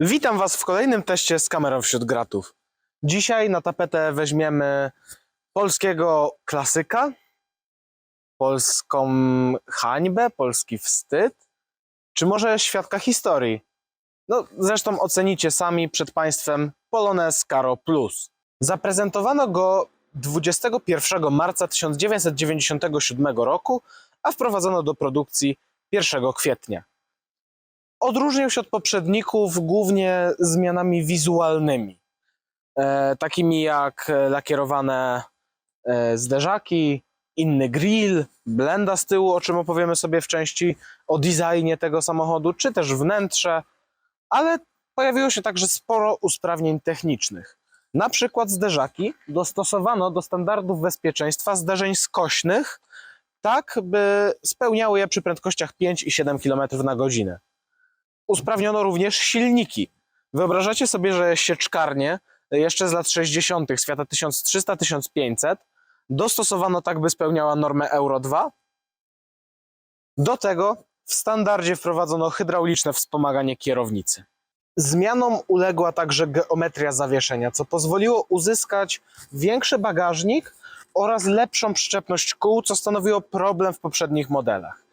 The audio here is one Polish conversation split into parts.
Witam Was w kolejnym teście z kamerą wśród gratów. Dzisiaj na tapetę weźmiemy polskiego klasyka, polską hańbę, polski wstyd, czy może świadka historii. No, zresztą ocenicie sami przed Państwem Polonez Caro Plus. Zaprezentowano go 21 marca 1997 roku, a wprowadzono do produkcji 1 kwietnia. Odróżniał się od poprzedników głównie zmianami wizualnymi, e, takimi jak e, lakierowane e, zderzaki, inny grill, blenda z tyłu, o czym opowiemy sobie w części o designie tego samochodu, czy też wnętrze, ale pojawiło się także sporo usprawnień technicznych. Na przykład zderzaki dostosowano do standardów bezpieczeństwa zderzeń skośnych, tak by spełniały je przy prędkościach 5 i 7 km na godzinę usprawniono również silniki. Wyobrażacie sobie, że sieczkarnie jeszcze z lat 60. świata 1300-1500 dostosowano tak, by spełniała normę Euro 2? Do tego w standardzie wprowadzono hydrauliczne wspomaganie kierownicy. Zmianom uległa także geometria zawieszenia, co pozwoliło uzyskać większy bagażnik oraz lepszą przyczepność kół, co stanowiło problem w poprzednich modelach.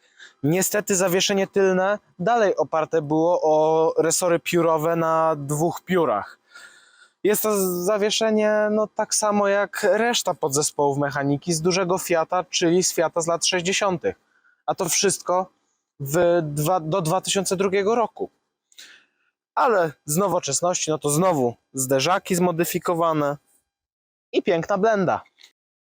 Niestety zawieszenie tylne dalej oparte było o resory piórowe na dwóch piórach. Jest to zawieszenie no, tak samo jak reszta podzespołów mechaniki z dużego Fiata, czyli z Fiata z lat 60. A to wszystko dwa, do 2002 roku. Ale z nowoczesności, no to znowu zderzaki zmodyfikowane i piękna blenda.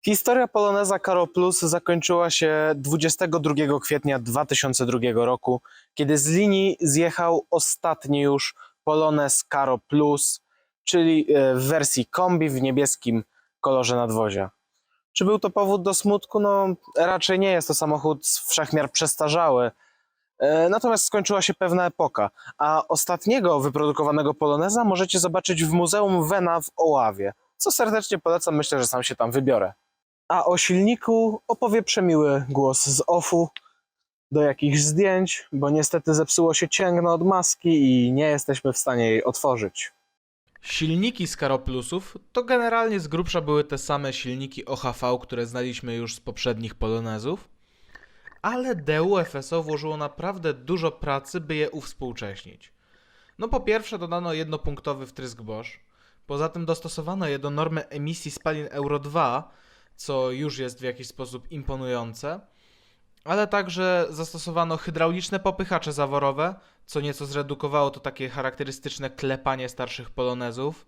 Historia Poloneza Caro Plus zakończyła się 22 kwietnia 2002 roku, kiedy z linii zjechał ostatni już Polonez Caro Plus, czyli e, w wersji kombi w niebieskim kolorze nadwozia. Czy był to powód do smutku? No, raczej nie jest to samochód wszechmiar przestarzały. E, Natomiast skończyła się pewna epoka, a ostatniego wyprodukowanego Poloneza możecie zobaczyć w Muzeum Wena w Oławie, co serdecznie polecam, myślę, że sam się tam wybiorę. A o silniku opowie przemiły głos z OFU do jakichś zdjęć, bo niestety zepsuło się cięgno od maski i nie jesteśmy w stanie jej otworzyć. Silniki z Karoplusów to generalnie z grubsza były te same silniki OHV, które znaliśmy już z poprzednich Polonezów, ale DU FSO włożyło naprawdę dużo pracy, by je uwspółcześnić. No po pierwsze dodano jednopunktowy wtrysk Bosch, poza tym dostosowano je do normy emisji spalin Euro 2, co już jest w jakiś sposób imponujące, ale także zastosowano hydrauliczne popychacze zaworowe, co nieco zredukowało to takie charakterystyczne klepanie starszych polonezów,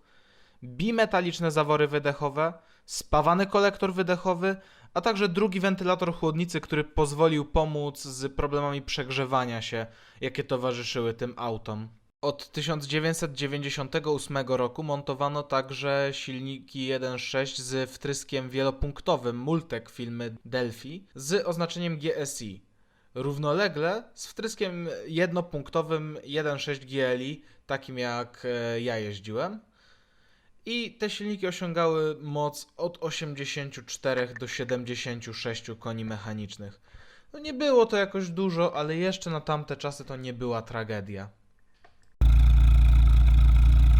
bimetaliczne zawory wydechowe, spawany kolektor wydechowy, a także drugi wentylator chłodnicy, który pozwolił pomóc z problemami przegrzewania się, jakie towarzyszyły tym autom. Od 1998 roku montowano także silniki 1.6 z wtryskiem wielopunktowym Multek firmy Delphi z oznaczeniem GSI. Równolegle z wtryskiem jednopunktowym 1.6 GLI, takim jak e, ja jeździłem. I te silniki osiągały moc od 84 do 76 koni mechanicznych. No nie było to jakoś dużo, ale jeszcze na tamte czasy to nie była tragedia.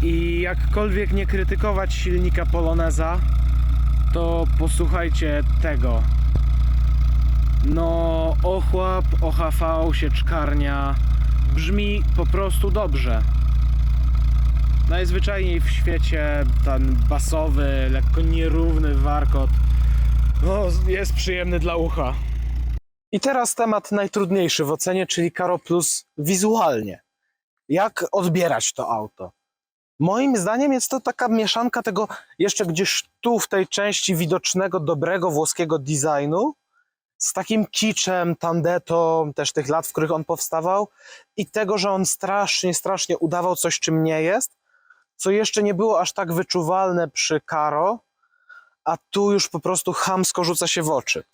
I jakkolwiek nie krytykować silnika Poloneza, to posłuchajcie tego. No, ochłap, OHV, sieczkarnia brzmi po prostu dobrze. Najzwyczajniej w świecie ten basowy, lekko nierówny warkot no, jest przyjemny dla ucha. I teraz temat najtrudniejszy w ocenie, czyli Caro Plus wizualnie. Jak odbierać to auto? Moim zdaniem jest to taka mieszanka tego jeszcze gdzieś tu w tej części widocznego, dobrego włoskiego designu z takim kiczem, tandetą, też tych lat, w których on powstawał i tego, że on strasznie, strasznie udawał coś, czym nie jest, co jeszcze nie było aż tak wyczuwalne przy Caro, a tu już po prostu chamsko rzuca się w oczy.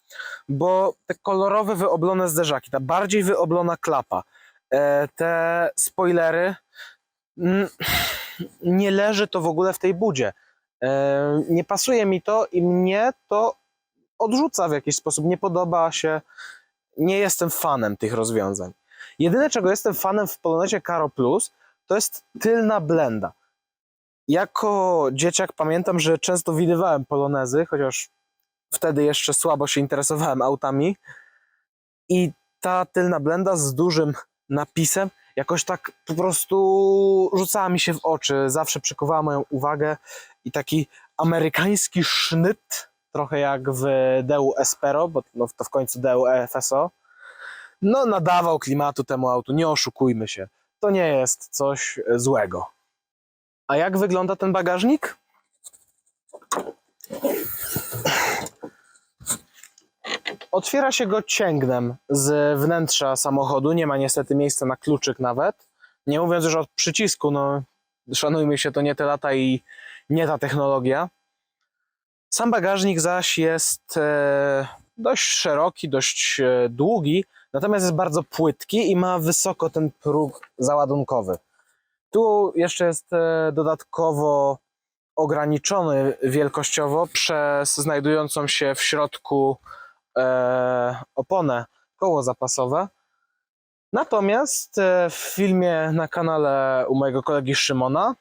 Bo te kolorowe, wyoblone zderzaki, ta bardziej wyoblona klapa, e, te spoilery, mm, nie leży to w ogóle w tej budzie. E, Nie pasuje mi to i mnie to odrzuca w jakiś sposób. Nie podoba się. Nie jestem fanem tych rozwiązań. Jedyne, czego jestem fanem w Polonezie Caro Plus, to jest tylna blenda. Jako dzieciak pamiętam, że często widywałem polonezy, chociaż wtedy jeszcze słabo się interesowałem autami. I ta tylna blenda z dużym napisem jakoś tak po prostu rzucała mi się w oczy, zawsze przykuwała moją uwagę i taki amerykański sznyt, trochę jak w DU Espero, bo no to w końcu DU FSO, no nadawał klimatu temu autu, nie oszukujmy się. To nie jest coś złego. A jak wygląda ten bagażnik? Otwiera się go cięgnem z wnętrza samochodu. Nie ma niestety miejsca na kluczyk nawet. Nie mówiąc już o przycisku, no szanujmy się, to nie te lata i nie ta technologia. Sam bagażnik zaś jest e, dość szeroki, dość e, długi, natomiast jest bardzo płytki i ma wysoko ten próg załadunkowy. Tu jeszcze jest e, dodatkowo ograniczony wielkościowo przez znajdującą się w środku oponę koło zapasowe. Natomiast e, w filmie na kanale u mojego kolegi Szymona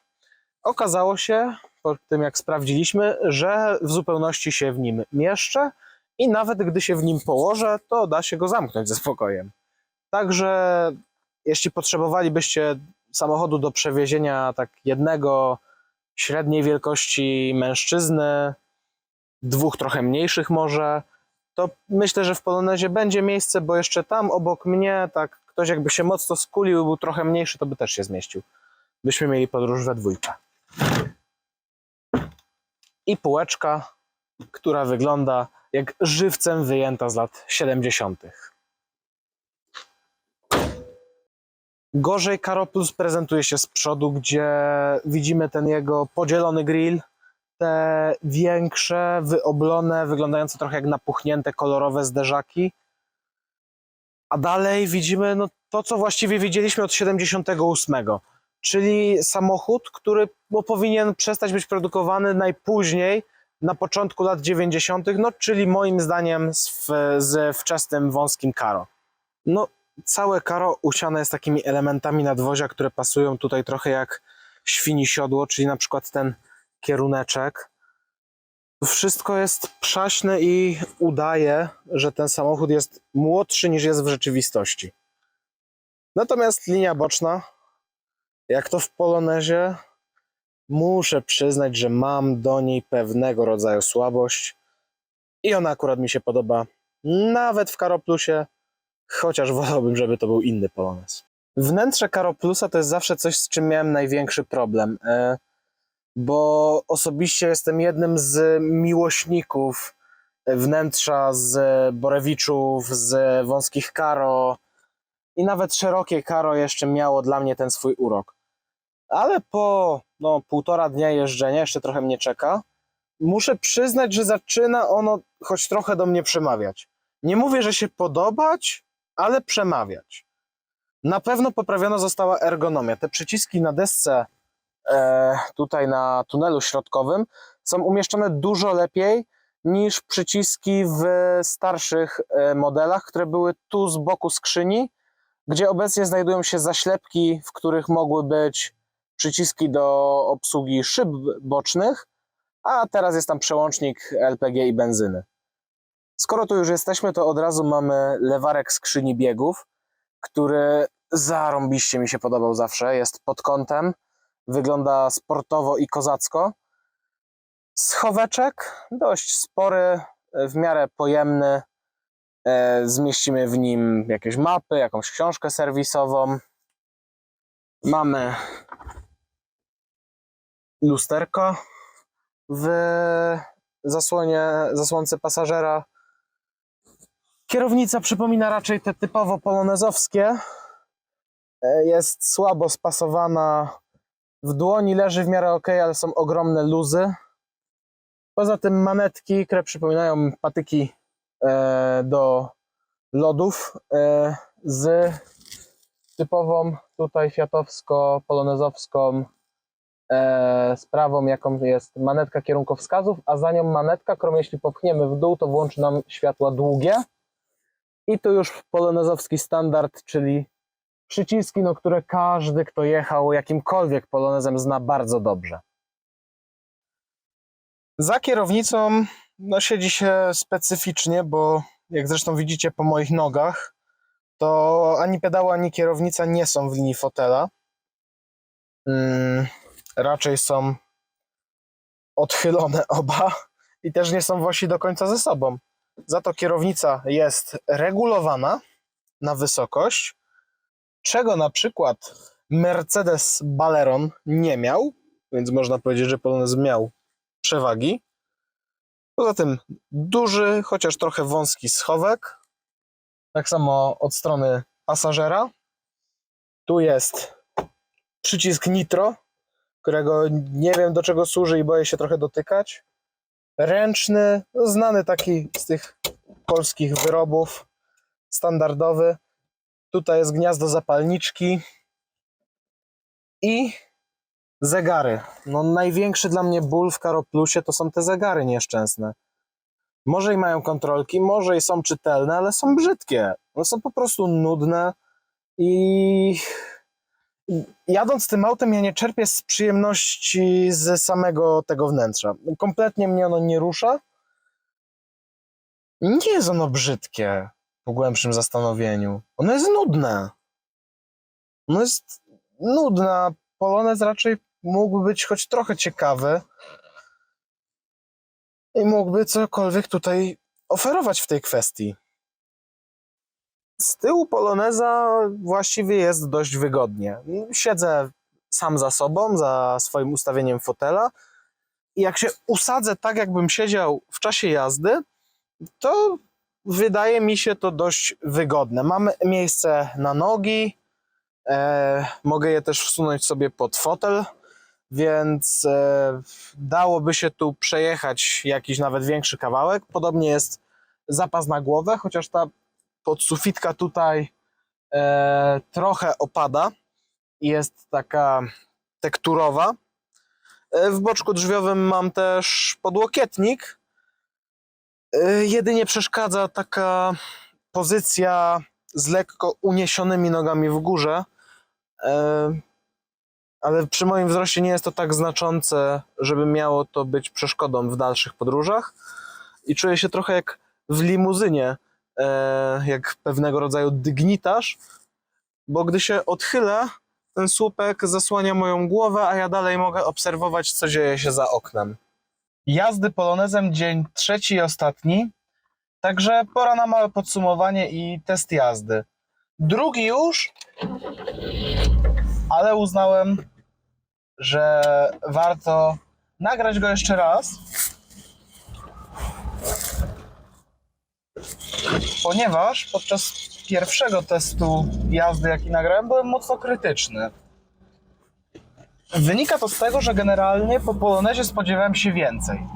okazało się, po tym jak sprawdziliśmy, że w zupełności się w nim mieszczę i nawet gdy się w nim położę, to da się go zamknąć ze spokojem. Także jeśli potrzebowalibyście samochodu do przewiezienia tak jednego średniej wielkości mężczyzny, dwóch trochę mniejszych może, to myślę, że w Polonezie będzie miejsce, bo jeszcze tam obok mnie, tak ktoś jakby się mocno skulił, był trochę mniejszy, to by też się zmieścił. Byśmy mieli podróż we dwójkę. I półeczka, która wygląda jak żywcem wyjęta z lat 70. Gorzej Karo Plus prezentuje się z przodu, gdzie widzimy ten jego podzielony grill, te większe, wyoblone, wyglądające trochę jak napuchnięte, kolorowe zderzaki. A dalej widzimy no, to, co właściwie widzieliśmy od 78, czyli samochód, który no, powinien przestać być produkowany najpóźniej na początku lat 90., no, czyli moim zdaniem z, z wczesnym wąskim Karo. No, całe Karo usiane jest takimi elementami nadwozia, które pasują tutaj trochę jak świni siodło, czyli na przykład ten kieruneczek. Wszystko jest przaśne i udaje, że ten samochód jest młodszy niż jest w rzeczywistości. Natomiast linia boczna, jak to w Polonezie, muszę przyznać, że mam do niej pewnego rodzaju słabość i ona akurat mi się podoba nawet w Karoplusie, chociaż wolałbym, żeby to był inny Polonez. Wnętrze Karoplusa to jest zawsze coś, z czym miałem największy problem. Bo osobiście jestem jednym z miłośników wnętrza z Borewiczów, z wąskich Karo i nawet szerokie Karo jeszcze miało dla mnie ten swój urok. Ale po no, półtora dnia jeżdżenia, jeszcze trochę mnie czeka, muszę przyznać, że zaczyna ono choć trochę do mnie przemawiać. Nie mówię, że się podobać, ale przemawiać. Na pewno poprawiona została ergonomia. Te przyciski na desce tutaj na tunelu środkowym są umieszczone dużo lepiej niż przyciski w starszych e, modelach, które były tu z boku skrzyni, gdzie obecnie znajdują się zaślepki, w których mogły być przyciski do obsługi szyb bocznych, a teraz jest tam przełącznik LPG i benzyny. Skoro tu już jesteśmy, to od razu mamy lewarek skrzyni biegów, który zarąbiście mi się podobał zawsze, jest pod kątem, wygląda sportowo i kozacko. Schoweczek dość spory, w miarę pojemny. E, Zmieścimy w nim jakieś mapy, jakąś książkę serwisową. Mamy lusterko w zasłonie, zasłonce pasażera. Kierownica przypomina raczej te typowo polonezowskie. E, Jest słabo spasowana w dłoni leży w miarę ok, ale są ogromne luzy. Poza tym manetki, które przypominają patyki e, do lodów e, z typową tutaj fiatowsko-polonezowską e, sprawą, jaką jest manetka kierunkowskazów, a za nią manetka, którą jeśli popchniemy w dół, to włączy nam światła długie. I tu już polonezowski standard, czyli przyciski, no, które każdy, kto jechał jakimkolwiek polonezem, zna bardzo dobrze. Za kierownicą no, siedzi się specyficznie, bo jak zresztą widzicie po moich nogach, to ani pedał, ani kierownica nie są w linii fotela. Mm, raczej są odchylone oba i też nie są w osi do końca ze sobą. Za to kierownica jest regulowana na wysokość, czego na przykład Mercedes Baleron nie miał, więc można powiedzieć, że Polonez miał przewagi. Poza tym duży, chociaż trochę wąski schowek. Tak samo od strony pasażera. Tu jest przycisk nitro, którego nie wiem do czego służy i boję się trochę dotykać. Ręczny, znany taki z tych polskich wyrobów, standardowy. Tutaj jest gniazdo zapalniczki i zegary. No największy dla mnie ból w Karo Plusie to są te zegary nieszczęsne. Może i mają kontrolki, może i są czytelne, ale są brzydkie. One są po prostu nudne i jadąc tym autem ja nie czerpię z przyjemności ze samego tego wnętrza. Kompletnie mnie ono nie rusza. Nie jest ono brzydkie po głębszym zastanowieniu. Ono jest nudne. Ono jest nudne. Polonez raczej mógłby być choć trochę ciekawy i mógłby cokolwiek tutaj oferować w tej kwestii. Z tyłu Poloneza właściwie jest dość wygodnie. Siedzę sam za sobą, za swoim ustawieniem fotela i jak się usadzę tak, jakbym siedział w czasie jazdy, to wydaje mi się to dość wygodne. Mamy miejsce na nogi, e, mogę je też wsunąć sobie pod fotel, więc e, dałoby się tu przejechać jakiś nawet większy kawałek. Podobnie jest zapas na głowę, chociaż ta podsufitka tutaj e, trochę opada i jest taka tekturowa. E, w boczku drzwiowym mam też podłokietnik. E, jedynie przeszkadza taka pozycja z lekko uniesionymi nogami w górze. E, ale przy moim wzroście nie jest to tak znaczące, żeby miało to być przeszkodą w dalszych podróżach. I czuję się trochę jak w limuzynie, e, jak pewnego rodzaju dygnitarz, bo gdy się odchylę, ten słupek zasłania moją głowę, a ja dalej mogę obserwować, co dzieje się za oknem. Jazdy polonezem dzień trzeci i ostatni, także pora na małe podsumowanie i test jazdy. Drugi już, ale uznałem, że warto nagrać go jeszcze raz, ponieważ podczas pierwszego testu jazdy, jaki nagrałem, byłem mocno krytyczny. Wynika to z tego, że generalnie po Polonezie spodziewałem się więcej.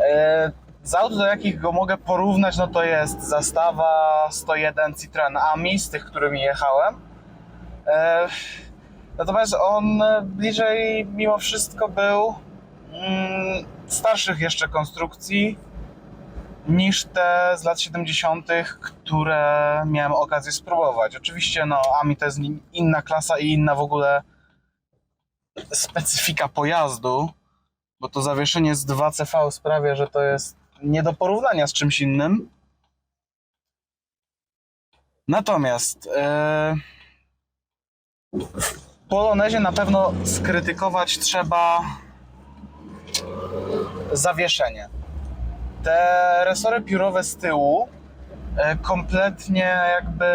E, z aut, do jakich go mogę porównać, no to jest zastawa 101 Citroen Ami, z tych, którymi jechałem. E, natomiast on bliżej mimo wszystko był mm, starszych jeszcze konstrukcji niż te z lat 70., które miałem okazję spróbować. Oczywiście, no, AMI to jest inna klasa i inna w ogóle specyfika pojazdu, bo to zawieszenie z 2CV sprawia, że to jest nie do porównania z czymś innym. Natomiast e, w Polonezie na pewno skrytykować trzeba zawieszenie. Te resory piórowe z tyłu e, kompletnie jakby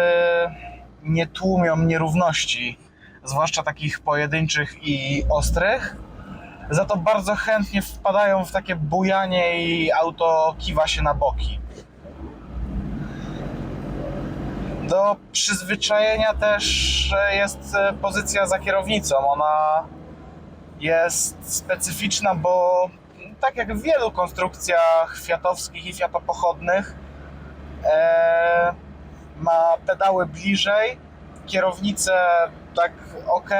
nie tłumią nierówności, zwłaszcza takich pojedynczych i ostrych. Za to bardzo chętnie wpadają w takie bujanie i auto kiwa się na boki. Do przyzwyczajenia też jest e, pozycja za kierownicą. Ona jest specyficzna, bo tak jak w wielu konstrukcjach fiatowskich i fiatopochodnych, e, ma pedały bliżej, kierownicę tak ok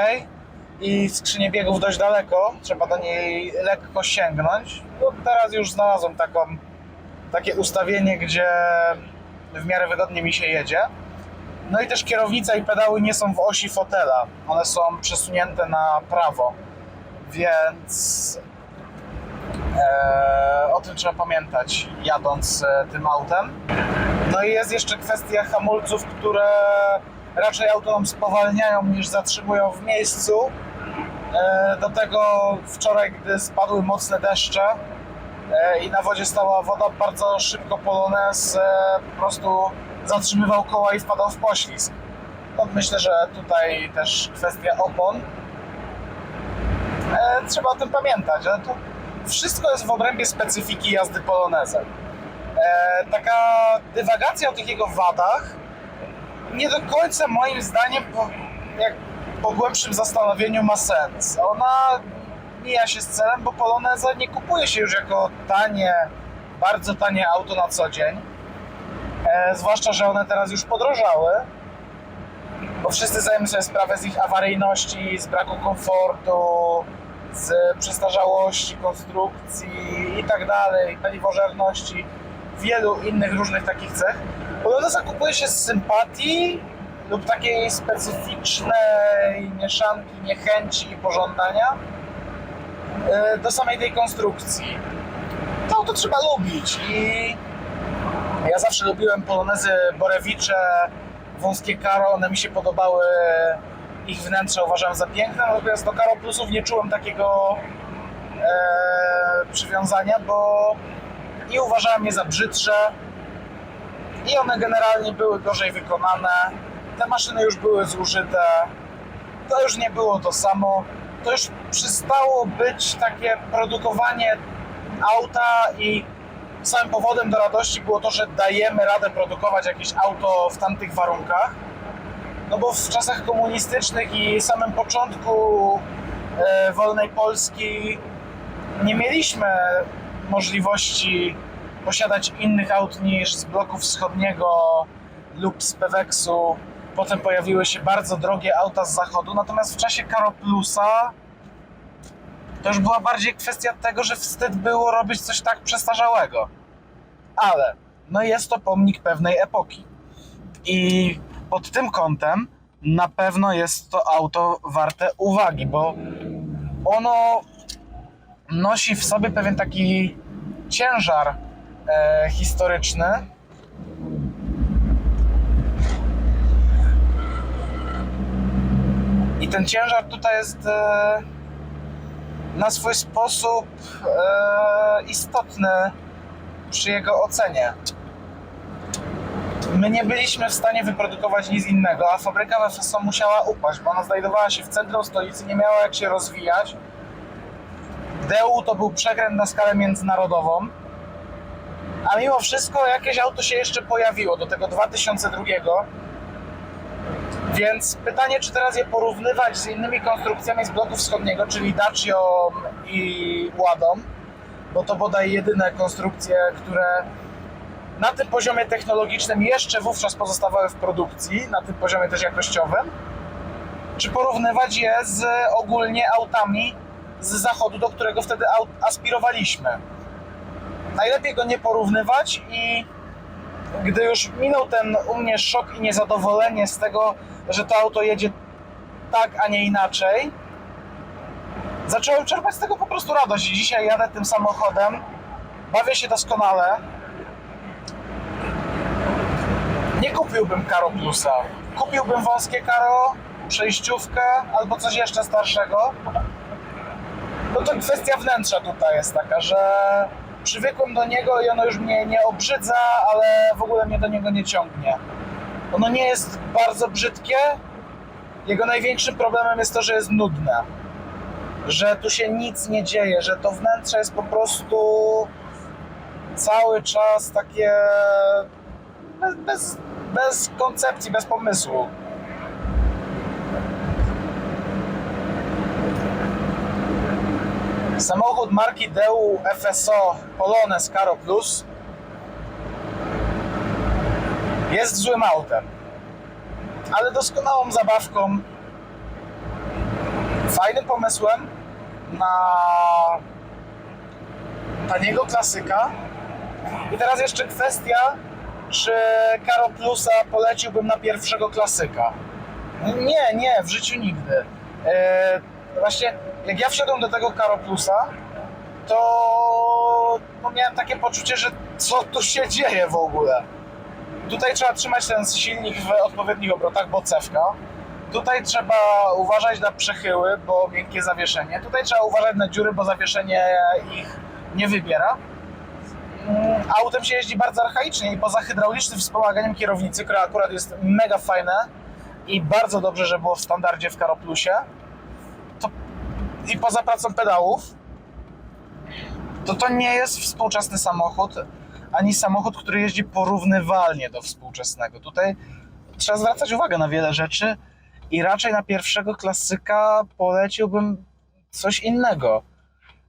i skrzynię biegów dość daleko. Trzeba do niej lekko sięgnąć. No, teraz już znalazłem taką, takie ustawienie, gdzie w miarę wygodnie mi się jedzie. No i też kierownica i pedały nie są w osi fotela. One są przesunięte na prawo. Więc e, o tym trzeba pamiętać, jadąc e, tym autem. No i jest jeszcze kwestia hamulców, które raczej auto nam spowalniają niż zatrzymują w miejscu. E, Do tego wczoraj, gdy spadły mocne deszcze e, i na wodzie stała woda, bardzo szybko Polones e, po prostu zatrzymywał koła i wpadał w poślizg. No, myślę, że tutaj też kwestia opon. Trzeba o tym pamiętać, ale to wszystko jest w obrębie specyfiki jazdy Polonezem. Taka dywagacja o tych jego wadach nie do końca moim zdaniem po, jak po głębszym zastanowieniu ma sens. Ona mija się z celem, bo Poloneza nie kupuje się już jako tanie, bardzo tanie auto na co dzień. E, zwłaszcza, że one teraz już podrożały, bo wszyscy zdajemy sobie sprawę z ich awaryjności, z braku komfortu, z przestarzałości konstrukcji i tak dalej, paliwożerności, wielu innych różnych takich cech. Poloneza kupuje się z sympatii lub takiej specyficznej mieszanki niechęci i pożądania e, do samej tej konstrukcji. To auto trzeba lubić i ja zawsze lubiłem polonezy Borewicze, wąskie karo, one mi się podobały, ich wnętrze uważałem za piękne, natomiast do karo plusów nie czułem takiego e, przywiązania, bo i uważałem je za brzydsze i one generalnie były gorzej wykonane. Te maszyny już były zużyte, to już nie było to samo. To już przestało być takie produkowanie auta i samym powodem do radości było to, że dajemy radę produkować jakieś auto w tamtych warunkach. No bo w czasach komunistycznych i samym początku e, wolnej Polski nie mieliśmy możliwości posiadać innych aut niż z bloku wschodniego lub z Peweksu. Potem pojawiły się bardzo drogie auta z zachodu, natomiast w czasie Karo Plusa to już była bardziej kwestia tego, że wstyd było robić coś tak przestarzałego. Ale no jest to pomnik pewnej epoki. I pod tym kątem na pewno jest to auto warte uwagi, bo ono nosi w sobie pewien taki ciężar e, historyczny. I ten ciężar tutaj jest e, na swój sposób e, istotny przy jego ocenie. My nie byliśmy w stanie wyprodukować nic innego, a fabryka w FSO musiała upaść, bo ona znajdowała się w centrum stolicy, nie miała jak się rozwijać. DU to był przekręt na skalę międzynarodową, a mimo wszystko jakieś auto się jeszcze pojawiło do tego 2002. Więc pytanie, czy teraz je porównywać z innymi konstrukcjami z bloku wschodniego, czyli Dacią i Ładą, bo to bodaj jedyne konstrukcje, które na tym poziomie technologicznym jeszcze wówczas pozostawały w produkcji, na tym poziomie też jakościowym, czy porównywać je z ogólnie autami z zachodu, do którego wtedy aspirowaliśmy. Najlepiej go nie porównywać i gdy już minął ten u mnie szok i niezadowolenie z tego, że to auto jedzie tak, a nie inaczej, zacząłem czerpać z tego po prostu radość. I dzisiaj jadę tym samochodem, bawię się doskonale. Nie kupiłbym Karo Plusa. Kupiłbym wąskie Karo, przejściówkę albo coś jeszcze starszego. No to kwestia wnętrza tutaj jest taka, że przywykłem do niego i ono już mnie nie obrzydza, ale w ogóle mnie do niego nie ciągnie. Ono nie jest bardzo brzydkie. Jego największym problemem jest to, że jest nudne. Że tu się nic nie dzieje, że to wnętrze jest po prostu cały czas takie bez, bez, bez koncepcji, bez pomysłu. Samochód marki DEU FSO Polones Caro Plus jest złym autem, ale doskonałą zabawką, fajnym pomysłem na taniego klasyka. I teraz jeszcze kwestia czy Karo Plusa poleciłbym na pierwszego klasyka. Nie, nie, w życiu nigdy. E, właśnie jak ja wszedłem do tego Karo Plusa, to no, miałem takie poczucie, że co tu się dzieje w ogóle. Tutaj trzeba trzymać ten silnik w odpowiednich obrotach, bo cewka. Tutaj trzeba uważać na przechyły, bo miękkie zawieszenie. Tutaj trzeba uważać na dziury, bo zawieszenie ich nie wybiera. Mm, Autem się jeździ bardzo archaicznie i poza hydraulicznym wspomaganiem kierownicy, które akurat jest mega fajne i bardzo dobrze, że było w standardzie w Karo Plusie, to i poza pracą pedałów, to to nie jest współczesny samochód, ani samochód, który jeździ porównywalnie do współczesnego. Tutaj trzeba zwracać uwagę na wiele rzeczy i raczej na pierwszego klasyka poleciłbym coś innego.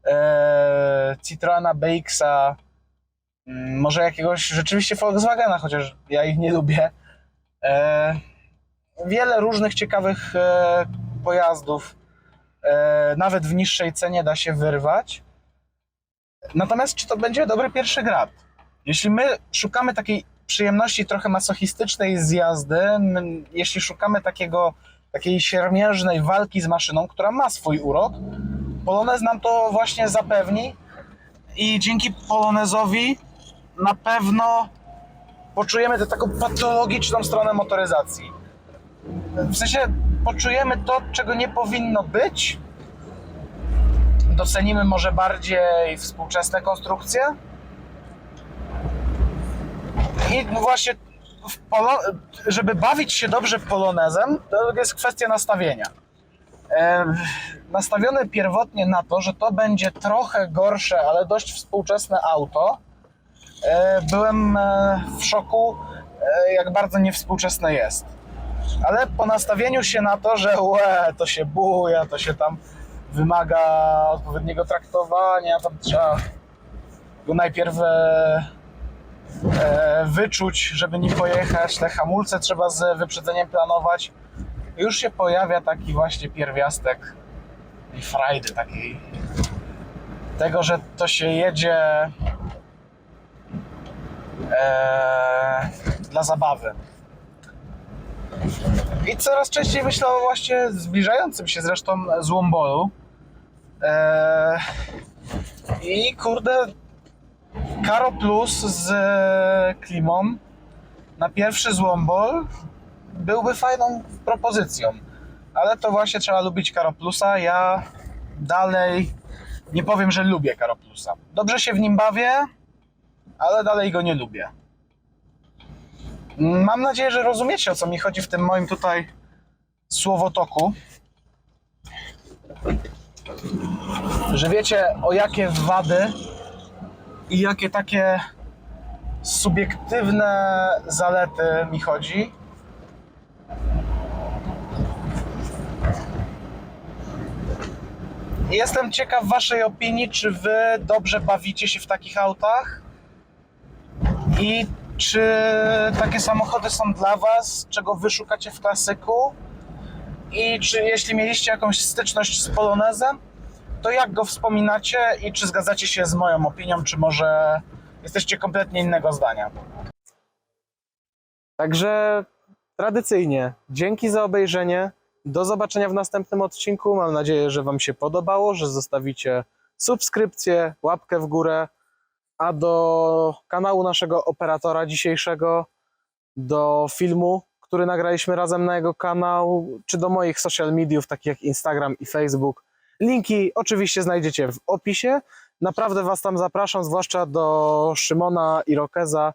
Eee, Citroena BX-a, mm, może jakiegoś rzeczywiście Volkswagena, chociaż ja ich nie lubię. Eee, wiele różnych ciekawych e, pojazdów, nawet w niższej cenie da się wyrwać. Natomiast czy to będzie dobry pierwszy grad? Jeśli my szukamy takiej przyjemności trochę masochistycznej z jazdy, jeśli szukamy takiego, takiej siermiężnej walki z maszyną, która ma swój urok, Polonez nam to właśnie zapewni i dzięki Polonezowi na pewno poczujemy tę taką patologiczną stronę motoryzacji. W sensie poczujemy to, czego nie powinno być, docenimy może bardziej współczesne konstrukcje. I właśnie, w polo, żeby bawić się dobrze polonezem, to jest kwestia nastawienia. Nastawiony pierwotnie na to, że to będzie trochę gorsze, ale dość współczesne auto, e, byłem e, w szoku, e, jak bardzo niewspółczesne jest. Ale po nastawieniu się na to, że łe, to się buja, to się tam wymaga odpowiedniego traktowania, tam trzeba go najpierw e, e, wyczuć, żeby nim pojechać, te hamulce trzeba z wyprzedzeniem planować. Już się pojawia taki właśnie pierwiastek tej frajdy takiej, tego, że to się jedzie e, dla zabawy. I coraz częściej myślę o właśnie zbliżającym się zresztą złombolu. Eee, I kurde, Karo Plus z klimą na pierwszy złombol byłby fajną propozycją. Ale to właśnie trzeba lubić Karo Plusa. Ja dalej nie powiem, że lubię Karo Plusa. Dobrze się w nim bawię, ale dalej go nie lubię. Mam nadzieję, że rozumiecie o co mi chodzi w tym moim tutaj słowotoku. Że wiecie o jakie wady i jakie takie subiektywne zalety mi chodzi. Jestem ciekaw Waszej opinii, czy Wy dobrze bawicie się w takich autach i czy takie samochody są dla Was, czego Wy szukacie w klasyku i czy jeśli mieliście jakąś styczność z Polonezem, to jak go wspominacie i czy zgadzacie się z moją opinią, czy może jesteście kompletnie innego zdania. Także tradycyjnie, dzięki za obejrzenie. Do zobaczenia w następnym odcinku. Mam nadzieję, że Wam się podobało, że zostawicie subskrypcję, łapkę w górę. A do kanału naszego operatora dzisiejszego, do filmu, który nagraliśmy razem na jego kanał, czy do moich social mediów, takich jak Instagram i Facebook. Linki oczywiście znajdziecie w opisie. Naprawdę Was tam zapraszam, zwłaszcza do Szymona i Rokeza,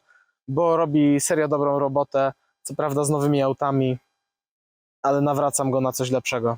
bo robi serio dobrą robotę. Co prawda z nowymi autami, ale nawracam go na coś lepszego.